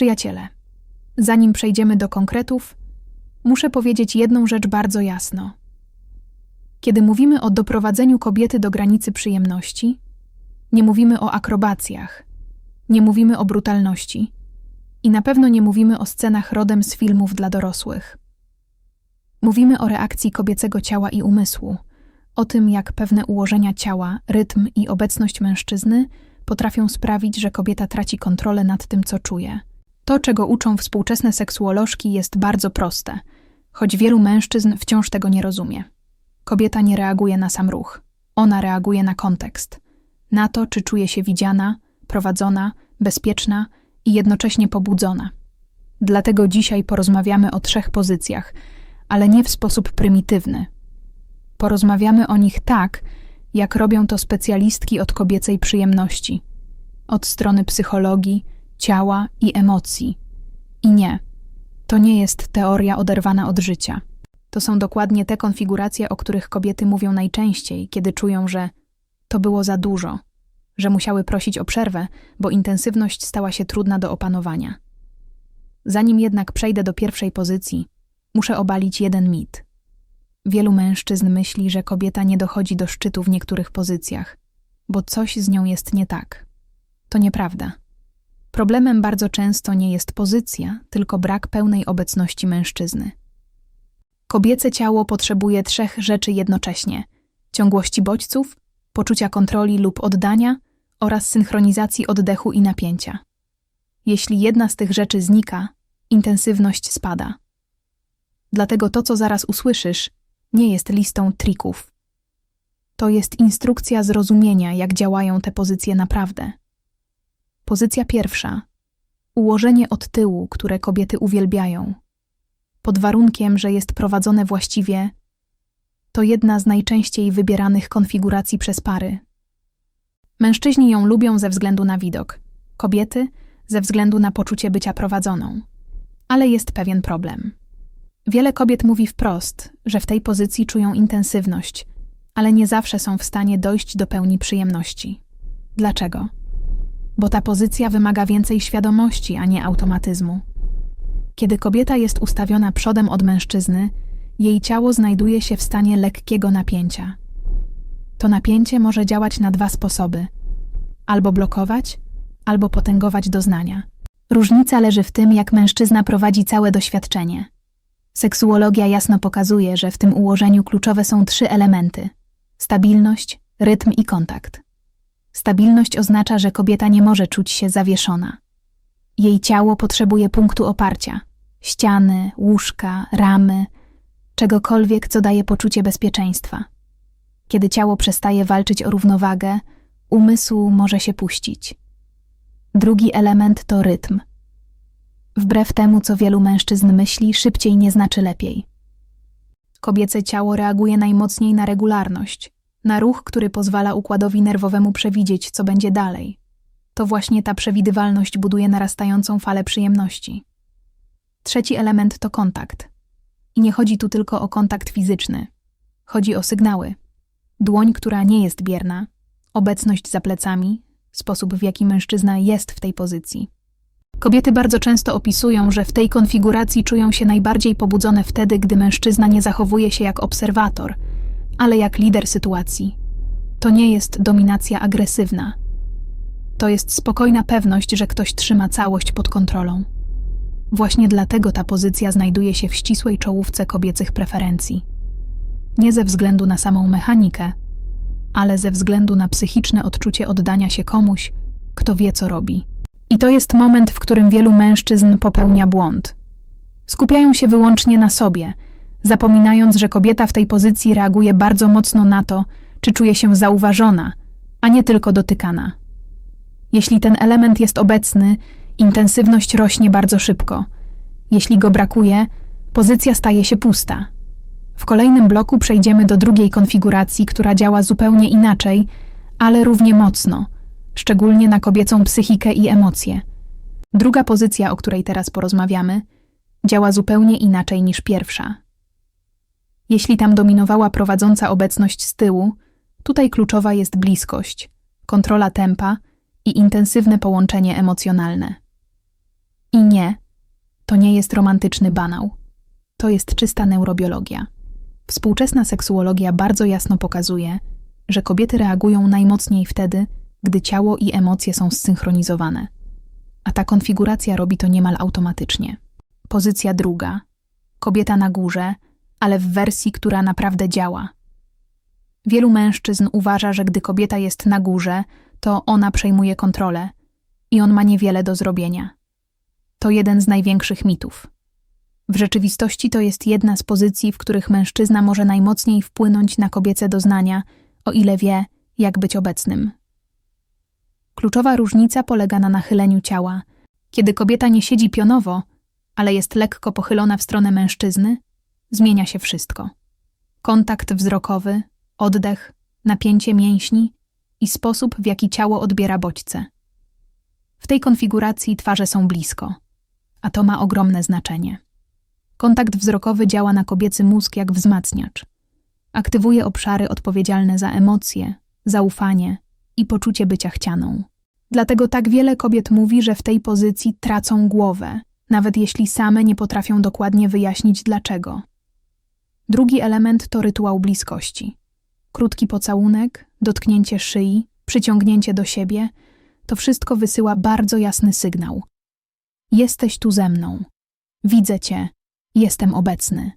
Przyjaciele, zanim przejdziemy do konkretów, muszę powiedzieć jedną rzecz bardzo jasno. Kiedy mówimy o doprowadzeniu kobiety do granicy przyjemności, nie mówimy o akrobacjach, nie mówimy o brutalności i na pewno nie mówimy o scenach rodem z filmów dla dorosłych. Mówimy o reakcji kobiecego ciała i umysłu, o tym, jak pewne ułożenia ciała, rytm i obecność mężczyzny potrafią sprawić, że kobieta traci kontrolę nad tym, co czuje. To, czego uczą współczesne seksuolożki, jest bardzo proste, choć wielu mężczyzn wciąż tego nie rozumie. Kobieta nie reaguje na sam ruch, ona reaguje na kontekst, na to, czy czuje się widziana, prowadzona, bezpieczna i jednocześnie pobudzona. Dlatego dzisiaj porozmawiamy o trzech pozycjach, ale nie w sposób prymitywny. Porozmawiamy o nich tak, jak robią to specjalistki od kobiecej przyjemności, od strony psychologii, ciała i emocji. I nie, to nie jest teoria oderwana od życia. To są dokładnie te konfiguracje, o których kobiety mówią najczęściej, kiedy czują, że to było za dużo, że musiały prosić o przerwę, bo intensywność stała się trudna do opanowania. Zanim jednak przejdę do pierwszej pozycji, muszę obalić jeden mit. Wielu mężczyzn myśli, że kobieta nie dochodzi do szczytu w niektórych pozycjach, bo coś z nią jest nie tak. To nieprawda. Problemem bardzo często nie jest pozycja, tylko brak pełnej obecności mężczyzny. Kobiece ciało potrzebuje trzech rzeczy jednocześnie: ciągłości bodźców, poczucia kontroli lub oddania oraz synchronizacji oddechu i napięcia. Jeśli jedna z tych rzeczy znika, intensywność spada. Dlatego to, co zaraz usłyszysz, nie jest listą trików. To jest instrukcja zrozumienia, jak działają te pozycje naprawdę. Pozycja pierwsza. Ułożenie od tyłu, które kobiety uwielbiają. Pod warunkiem, że jest prowadzone właściwie, to jedna z najczęściej wybieranych konfiguracji przez pary. Mężczyźni ją lubią ze względu na widok, kobiety ze względu na poczucie bycia prowadzoną. Ale jest pewien problem. Wiele kobiet mówi wprost, że w tej pozycji czują intensywność, ale nie zawsze są w stanie dojść do pełni przyjemności. Dlaczego? Bo ta pozycja wymaga więcej świadomości, a nie automatyzmu. Kiedy kobieta jest ustawiona przodem od mężczyzny, jej ciało znajduje się w stanie lekkiego napięcia. To napięcie może działać na dwa sposoby: albo blokować, albo potęgować doznania. Różnica leży w tym, jak mężczyzna prowadzi całe doświadczenie. Seksuologia jasno pokazuje, że w tym ułożeniu kluczowe są trzy elementy: stabilność, rytm i kontakt. Stabilność oznacza, że kobieta nie może czuć się zawieszona. Jej ciało potrzebuje punktu oparcia ściany, łóżka, ramy, czegokolwiek, co daje poczucie bezpieczeństwa. Kiedy ciało przestaje walczyć o równowagę, umysł może się puścić. Drugi element to rytm. Wbrew temu, co wielu mężczyzn myśli, szybciej nie znaczy lepiej. Kobiece ciało reaguje najmocniej na regularność, na ruch, który pozwala układowi nerwowemu przewidzieć, co będzie dalej. To właśnie ta przewidywalność buduje narastającą falę przyjemności. Trzeci element to kontakt. I nie chodzi tu tylko o kontakt fizyczny. Chodzi o sygnały. Dłoń, która nie jest bierna, obecność za plecami, sposób w jaki mężczyzna jest w tej pozycji. Kobiety bardzo często opisują, że w tej konfiguracji czują się najbardziej pobudzone wtedy, gdy mężczyzna nie zachowuje się jak obserwator, ale jak lider sytuacji. To nie jest dominacja agresywna. To jest spokojna pewność, że ktoś trzyma całość pod kontrolą. Właśnie dlatego ta pozycja znajduje się w ścisłej czołówce kobiecych preferencji. Nie ze względu na samą mechanikę, ale ze względu na psychiczne odczucie oddania się komuś, kto wie, co robi. I to jest moment, w którym wielu mężczyzn popełnia błąd. Skupiają się wyłącznie na sobie, zapominając, że kobieta w tej pozycji reaguje bardzo mocno na to, czy czuje się zauważona, a nie tylko dotykana. Jeśli ten element jest obecny, intensywność rośnie bardzo szybko. Jeśli go brakuje, pozycja staje się pusta. W kolejnym bloku przejdziemy do drugiej konfiguracji, która działa zupełnie inaczej, ale równie mocno, szczególnie na kobiecą psychikę i emocje. Druga pozycja, o której teraz porozmawiamy, działa zupełnie inaczej niż pierwsza. Jeśli tam dominowała prowadząca obecność z tyłu, tutaj kluczowa jest bliskość, kontrola tempa i intensywne połączenie emocjonalne. I nie, jest romantyczny banał. To jest czysta neurobiologia. Współczesna seksuologia bardzo jasno pokazuje, że kobiety reagują najmocniej wtedy, gdy ciało i emocje są zsynchronizowane. A ta konfiguracja robi to niemal automatycznie. Pozycja druga. Kobieta na górze, ale w wersji, która naprawdę działa. Wielu mężczyzn uważa, że gdy kobieta jest na górze, to ona przejmuje kontrolę i on ma niewiele do zrobienia. To jeden z największych mitów. W rzeczywistości to jest jedna z pozycji, w których mężczyzna może najmocniej wpłynąć na kobiece doznania, o ile wie, jak być obecnym. Kluczowa różnica polega na nachyleniu ciała. Kiedy kobieta nie siedzi pionowo, ale jest lekko pochylona w stronę mężczyzny, zmienia się wszystko. Kontakt wzrokowy, oddech, napięcie mięśni i sposób, w jaki ciało odbiera bodźce. W tej konfiguracji twarze są blisko, a to ma ogromne znaczenie. Kontakt wzrokowy działa na kobiecy mózg jak wzmacniacz. Aktywuje obszary odpowiedzialne za emocje, zaufanie i poczucie bycia chcianą. Dlatego tak wiele kobiet mówi, że w tej pozycji tracą głowę, nawet jeśli same nie potrafią dokładnie wyjaśnić dlaczego. Drugi element to rytuał bliskości. Krótki pocałunek, dotknięcie szyi, przyciągnięcie do siebie to wszystko wysyła bardzo jasny sygnał. Jesteś tu ze mną. Widzę cię. Jestem obecny.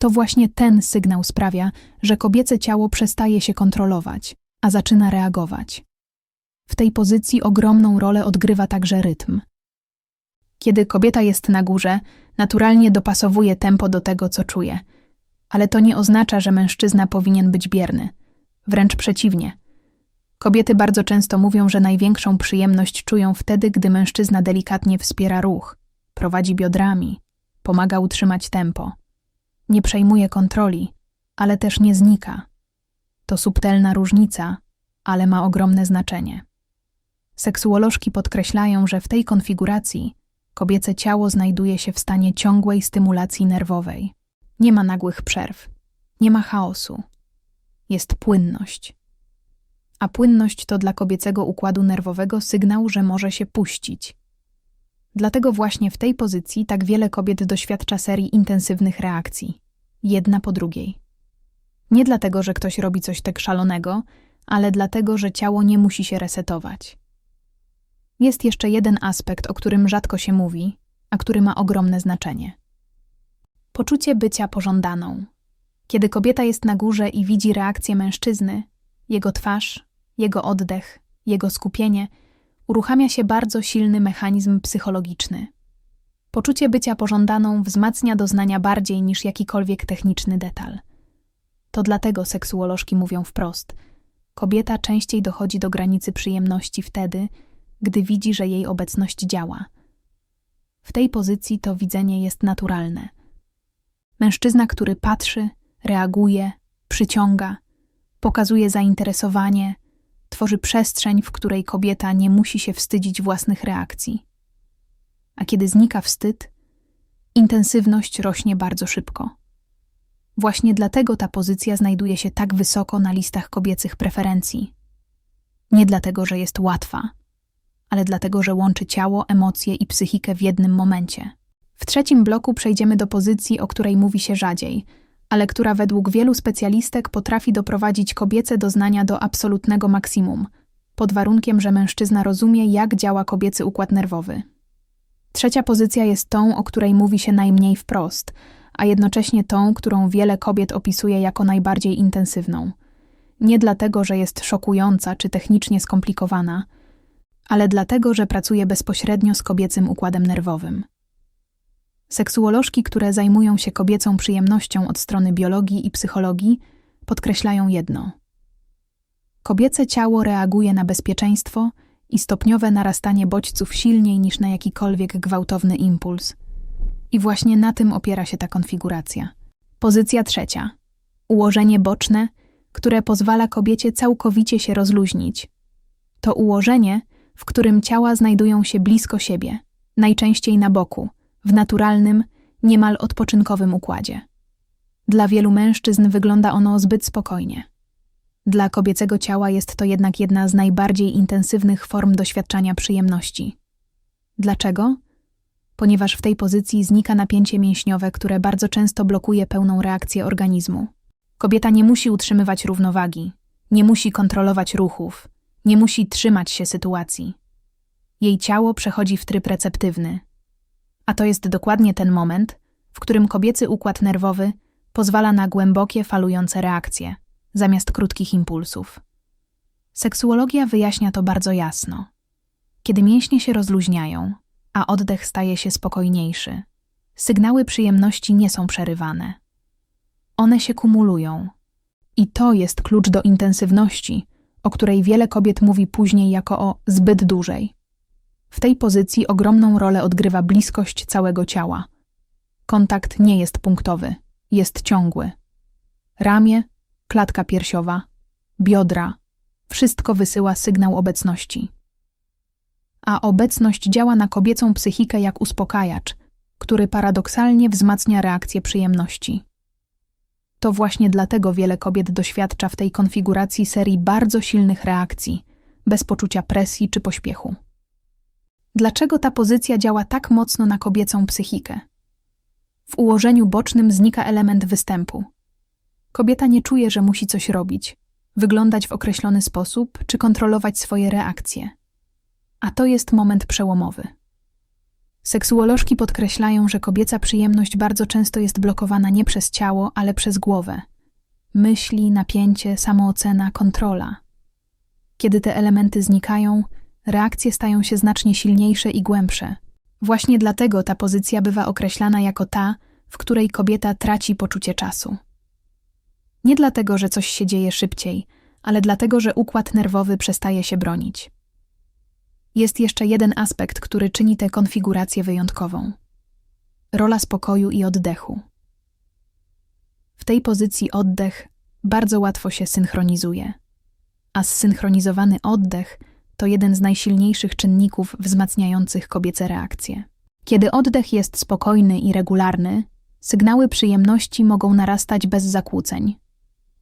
To właśnie ten sygnał sprawia, że kobiece ciało przestaje się kontrolować, a zaczyna reagować. W tej pozycji ogromną rolę odgrywa także rytm. Kiedy kobieta jest na górze, naturalnie dopasowuje tempo do tego, co czuje. Ale to nie oznacza, że mężczyzna powinien być bierny. Wręcz przeciwnie. Kobiety bardzo często mówią, że największą przyjemność czują wtedy, gdy mężczyzna delikatnie wspiera ruch, prowadzi biodrami, pomaga utrzymać tempo. Nie przejmuje kontroli, ale też nie znika. To subtelna różnica, ale ma ogromne znaczenie. Seksuolożki podkreślają, że w tej konfiguracji kobiece ciało znajduje się w stanie ciągłej stymulacji nerwowej. Nie ma nagłych przerw, nie ma chaosu. Jest płynność. A płynność to dla kobiecego układu nerwowego sygnał, że może się puścić. Dlatego właśnie w tej pozycji tak wiele kobiet doświadcza serii intensywnych reakcji, jedna po drugiej. Nie dlatego, że ktoś robi coś tak szalonego, ale dlatego, że ciało nie musi się resetować. Jest jeszcze jeden aspekt, o którym rzadko się mówi, a który ma ogromne znaczenie. Poczucie bycia pożądaną. Kiedy kobieta jest na górze i widzi reakcję mężczyzny, jego twarz, jego oddech, jego skupienie, uruchamia się bardzo silny mechanizm psychologiczny. Poczucie bycia pożądaną wzmacnia doznania bardziej niż jakikolwiek techniczny detal. To dlatego seksuolożki mówią wprost: kobieta częściej dochodzi do granicy przyjemności wtedy, gdy widzi, że jej obecność działa. W tej pozycji to widzenie jest naturalne. Mężczyzna, który patrzy, reaguje, przyciąga, pokazuje zainteresowanie, tworzy przestrzeń, w której kobieta nie musi się wstydzić własnych reakcji. A kiedy znika wstyd, intensywność rośnie bardzo szybko. Właśnie dlatego ta pozycja znajduje się tak wysoko na listach kobiecych preferencji. Nie dlatego, że jest łatwa, ale dlatego, że łączy ciało, emocje i psychikę w jednym momencie. W trzecim bloku przejdziemy do pozycji, o której mówi się rzadziej, ale która według wielu specjalistek potrafi doprowadzić kobiece doznania do absolutnego maksimum, pod warunkiem, że mężczyzna rozumie, jak działa kobiecy układ nerwowy. Trzecia pozycja jest tą, o której mówi się najmniej wprost, a jednocześnie tą, którą wiele kobiet opisuje jako najbardziej intensywną. Nie dlatego, że jest szokująca czy technicznie skomplikowana, ale dlatego, że pracuje bezpośrednio z kobiecym układem nerwowym. Seksuolożki, które zajmują się kobiecą przyjemnością od strony biologii i psychologii, podkreślają jedno. Kobiece ciało reaguje na bezpieczeństwo i stopniowe narastanie bodźców silniej niż na jakikolwiek gwałtowny impuls. I właśnie na tym opiera się ta konfiguracja. Pozycja trzecia. Ułożenie boczne, które pozwala kobiecie całkowicie się rozluźnić. To ułożenie, w którym ciała znajdują się blisko siebie, najczęściej na boku – w naturalnym, niemal odpoczynkowym układzie. Dla wielu mężczyzn wygląda ono zbyt spokojnie. Dla kobiecego ciała jest to jednak jedna z najbardziej intensywnych form doświadczania przyjemności. Dlaczego? ponieważ w tej pozycji znika napięcie mięśniowe, które bardzo często blokuje pełną reakcję organizmu. Kobieta nie musi utrzymywać równowagi, nie musi kontrolować ruchów, nie musi trzymać się sytuacji. Jej ciało przechodzi w tryb receptywny. A to jest dokładnie ten moment, w którym kobiecy układ nerwowy pozwala na głębokie, falujące reakcje, zamiast krótkich impulsów. Seksuologia wyjaśnia to bardzo jasno. Kiedy mięśnie się rozluźniają, a oddech staje się spokojniejszy, sygnały przyjemności nie są przerywane. One się kumulują. I to jest klucz do intensywności, o której wiele kobiet mówi później jako o zbyt dużej. W tej pozycji ogromną rolę odgrywa bliskość całego ciała. Kontakt nie jest punktowy, jest ciągły. Ramię, klatka piersiowa, biodra wszystko wysyła sygnał obecności. A obecność działa na kobiecą psychikę jak uspokajacz, który paradoksalnie wzmacnia reakcję przyjemności. To właśnie dlatego wiele kobiet doświadcza w tej konfiguracji serii bardzo silnych reakcji, bez poczucia presji czy pośpiechu. Dlaczego ta pozycja działa tak mocno na kobiecą psychikę? W ułożeniu bocznym znika element występu. Kobieta nie czuje, że musi coś robić, wyglądać w określony sposób czy kontrolować swoje reakcje. A to jest moment przełomowy. Seksuolożki podkreślają, że kobieca przyjemność bardzo często jest blokowana nie przez ciało, ale przez głowę. Myśli, napięcie, samoocena, kontrola. Kiedy te elementy znikają, reakcje stają się znacznie silniejsze i głębsze. Właśnie dlatego ta pozycja bywa określana jako ta, w której kobieta traci poczucie czasu. Nie dlatego, że coś się dzieje szybciej, ale dlatego, że układ nerwowy przestaje się bronić. Jest jeszcze jeden aspekt, który czyni tę konfigurację wyjątkową rola spokoju i oddechu. W tej pozycji oddech bardzo łatwo się synchronizuje, a zsynchronizowany oddech to jeden z najsilniejszych czynników wzmacniających kobiece reakcje. Kiedy oddech jest spokojny i regularny, sygnały przyjemności mogą narastać bez zakłóceń.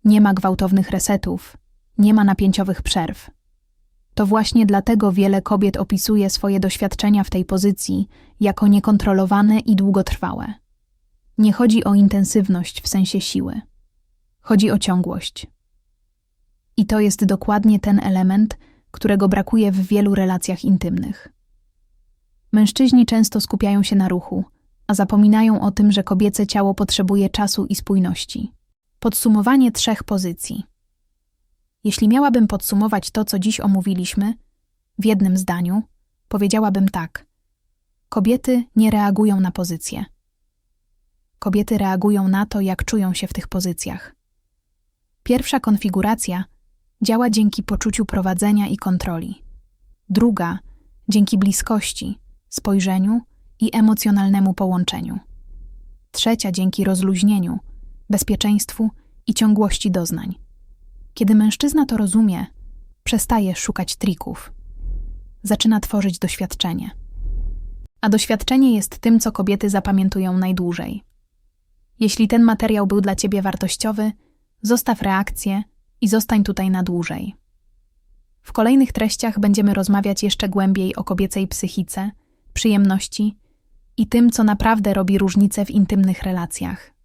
Nie ma gwałtownych resetów, nie ma napięciowych przerw. To właśnie dlatego wiele kobiet opisuje swoje doświadczenia w tej pozycji jako niekontrolowane i długotrwałe. Nie chodzi o intensywność w sensie siły. Chodzi o ciągłość. I to jest dokładnie ten element, którego brakuje w wielu relacjach intymnych. Mężczyźni często skupiają się na ruchu, a zapominają o tym, że kobiece ciało potrzebuje czasu i spójności. Podsumowanie trzech pozycji. Jeśli miałabym podsumować to, co dziś omówiliśmy, w jednym zdaniu, powiedziałabym tak: Kobiety nie reagują na pozycje. Kobiety reagują na to, jak czują się w tych pozycjach. Pierwsza konfiguracja działa dzięki poczuciu prowadzenia i kontroli. Druga dzięki bliskości, spojrzeniu i emocjonalnemu połączeniu. Trzecia dzięki rozluźnieniu, bezpieczeństwu i ciągłości doznań. Kiedy mężczyzna to rozumie, przestaje szukać trików. Zaczyna tworzyć doświadczenie. A doświadczenie jest tym, co kobiety zapamiętują najdłużej. Jeśli ten materiał był dla ciebie wartościowy, zostaw reakcję i zostań tutaj na dłużej. W kolejnych treściach będziemy rozmawiać jeszcze głębiej o kobiecej psychice, przyjemności i tym, co naprawdę robi różnicę w intymnych relacjach.